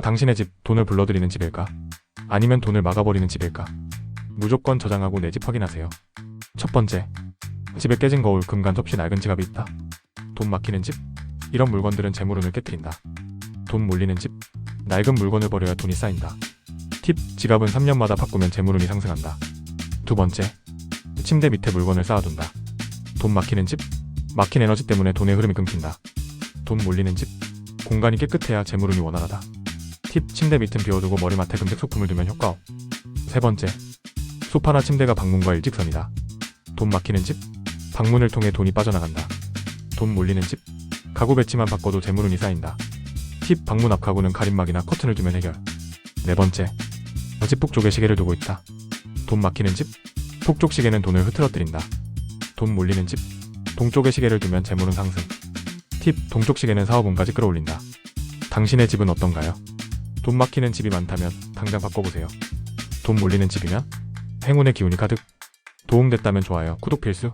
당신의 집, 돈을 불러들이는 집일까? 아니면 돈을 막아버리는 집일까? 무조건 저장하고 내 집 확인하세요. 첫 번째, 집에 깨진 거울, 금간, 접시, 낡은 지갑이 있다. 돈 막히는 집? 이런 물건들은 재물운을 깨뜨린다. 돈 몰리는 집? 낡은 물건을 버려야 돈이 쌓인다. 팁, 지갑은 3년마다 바꾸면 재물운이 상승한다. 두 번째, 침대 밑에 물건을 쌓아둔다. 돈 막히는 집? 막힌 에너지 때문에 돈의 흐름이 끊긴다. 돈 몰리는 집? 공간이 깨끗해야 재물운이 원활하다. 팁, 침대 밑은 비워두고 머리맡에 금색 소품을 두면 효과. 세 번째, 소파나 침대가 방문과 일직선이다. 돈 막히는 집? 방문을 통해 돈이 빠져나간다. 돈 몰리는 집? 가구 배치만 바꿔도 재물운이 쌓인다. 팁, 방문 앞 가구는 가림막이나 커튼을 두면 해결. 네 번째, 집 북쪽에 시계를 두고 있다. 돈 막히는 집? 북쪽 시계는 돈을 흐트러뜨린다. 돈 몰리는 집? 동쪽에 시계를 두면 재물은 상승. 팁, 동쪽 시계는 사업운까지 끌어올린다. 당신의 집은 어떤가요? 돈 막히는 집이 많다면 당장 바꿔보세요. 돈 몰리는 집이면 행운의 기운이 가득. 도움됐다면 좋아요, 구독 필수.